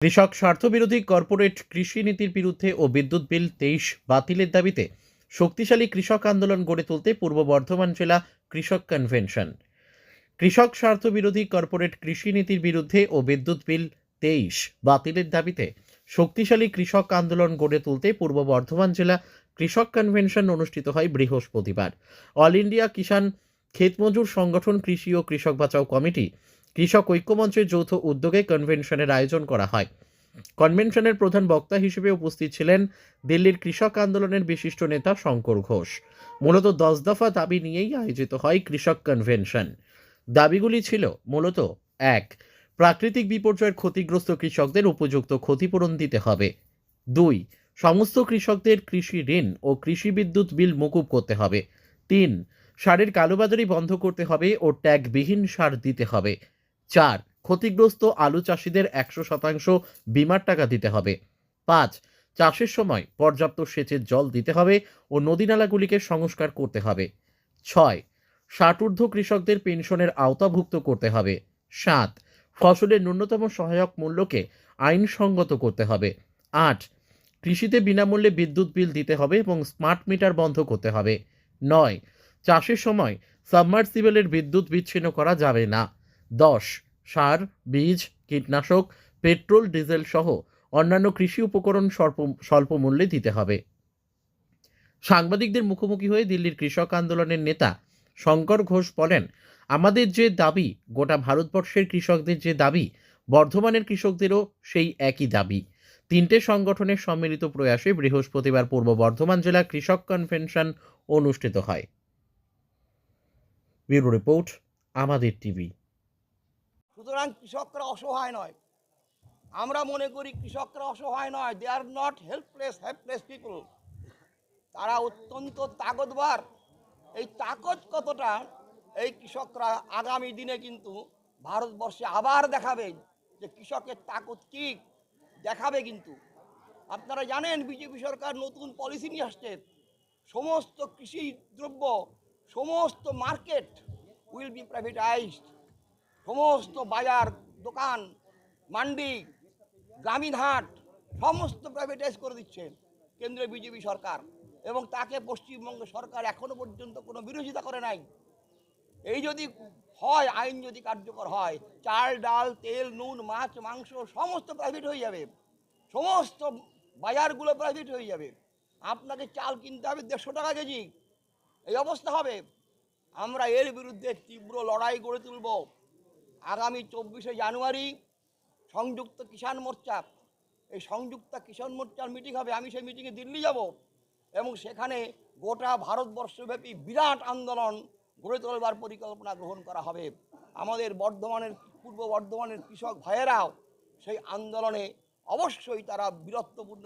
কৃষক স্বার্থবিরোধী কর্পোরেট কৃষি নীতির বিরুদ্ধে ও বিদ্যুৎ বিল তেইশ বাতিলের দাবিতে শক্তিশালী কৃষক আন্দোলন গড়ে তুলতে পূর্ব বর্ধমান জেলা কৃষক কনভেনশন। কৃষক স্বার্থবিরোধী কর্পোরেট কৃষি নীতির বিরুদ্ধে ও বিদ্যুৎ বিল তেইশ বাতিলের দাবিতে শক্তিশালী কৃষক আন্দোলন গড়ে তুলতে পূর্ব বর্ধমান জেলা কৃষক কনভেনশন অনুষ্ঠিত হয় বৃহস্পতিবার। অল ইন্ডিয়া কিষাণ ক্ষেতমজুর সংগঠন কৃষি ও কৃষক বাঁচাও কমিটি কৃষক ঐক্যমঞ্চের যৌথ উদ্যোগে কনভেনশনের আয়োজন করা হয়। কনভেনশনের প্রধান বক্তা হিসেবে উপস্থিত ছিলেন দিল্লির কৃষক আন্দোলনের বিশিষ্ট নেতা শঙ্কর ঘোষ। মূলত দশ দফা দাবি নিয়েই আয়োজিত হয় কৃষক কনভেনশন দাবিগুলি ছিল মূলত, এক, প্রাকৃতিক বিপর্যয়ের ক্ষতিগ্রস্ত কৃষকদের উপযুক্ত ক্ষতিপূরণ দিতে হবে। দুই, সমস্ত কৃষকদের কৃষি ঋণ ও কৃষি বিদ্যুৎ বিল মকুব করতে হবে। তিন, সারের কালোবাজারি বন্ধ করতে হবে ও ট্যাগবিহীন সার দিতে হবে। চার, ক্ষতিগ্রস্ত আলু চাষিদের একশো শতাংশ বিমার টাকা দিতে হবে। পাঁচ, চাষের সময় পর্যাপ্ত সেচের জল দিতে হবে ও নদীনালাগুলিকে সংস্কার করতে হবে। ছয়, ষাটঊর্ধ্ব কৃষকদের পেনশনের আওতাভুক্ত করতে হবে। সাত, ফসলের ন্যূনতম সহায়ক মূল্যকে আইনসঙ্গত করতে হবে। আট, কৃষিতে বিনামূল্যে বিদ্যুৎ বিল দিতে হবে এবং স্মার্ট মিটার বন্ধ করতে হবে। নয়, চাষের সময় সাবমার্সিবলের বিদ্যুৎ বিচ্ছিন্ন করা যাবে না। দশ, সার, বীজ, কীটনাশক, পেট্রোল, ডিজেল সহ অন্যান্য কৃষি উপকরণ স্বল্প স্বল্প মূল্যে দিতে হবে। সাংবাদিকদের মুখোমুখি হয়ে দিল্লির কৃষক আন্দোলনের নেতা শঙ্কর ঘোষ বলেন, আমাদের যে দাবি, গোটা ভারতবর্ষের কৃষকদের যে দাবি, বর্ধমানের কৃষকদেরও সেই একই দাবি। তিনটে সংগঠনের সম্মিলিত প্রয়াসে বৃহস্পতিবার পূর্ব বর্ধমান জেলা কৃষক কনভেনশন অনুষ্ঠিত হয়। ব্যুরো রিপোর্ট, আমাদের টিভি। সুতরাং কৃষকরা অসহায় নয়। আমরা মনে করি কৃষকরা অসহায় নয়। They are not helpless helpless people তারা অত্যন্ত তাগতবার এই তাকত কতটা, এই কৃষকরা আগামী দিনে কিন্তু ভারতবর্ষে আবার দেখাবে যে কৃষকের তাকত কি, দেখাবে কিন্তু। আপনারা জানেন, বিজেপি সরকার নতুন পলিসি নিয়ে আসছে। সমস্ত কৃষি দ্রব্য, সমস্ত মার্কেট উইল বি প্রাইভেটাইজড সমস্ত বাজার, দোকান, মান্ডি, গ্রামীণ হাট, সমস্ত প্রাইভেটাইজ করে দিচ্ছে কেন্দ্রীয় বিজেপি সরকার। এবং তাকে পশ্চিমবঙ্গ সরকার এখনও পর্যন্ত কোনো বিরোধিতা করে নাই। এই যদি হয়, আইন যদি কার্যকর হয়, চাল, ডাল, তেল, নুন, মাছ, মাংস সমস্ত প্রাইভেট হয়ে যাবে। সমস্ত বাজারগুলো প্রাইভেট হয়ে যাবে। আপনাকে চাল কিনতে হবে দেড়শো টাকা কেজি। এই অবস্থা হবে। আমরা এর বিরুদ্ধে তীব্র লড়াই গড়ে তুলব। আগামী চব্বিশে জানুয়ারি সংযুক্ত কিষাণ মোর্চা, এই সংযুক্ত কিষাণ মোর্চার মিটিং হবে। আমি সেই মিটিংয়ে দিল্লি যাব এবং সেখানে গোটা ভারতবর্ষব্যাপী বিরাট আন্দোলন গড়ে তোলবার পরিকল্পনা গ্রহণ করা হবে। আমাদের বর্ধমানের, পূর্ব বর্ধমানের কৃষক ভাইয়েরাও সেই আন্দোলনে অবশ্যই তারা বীরত্বপূর্ণ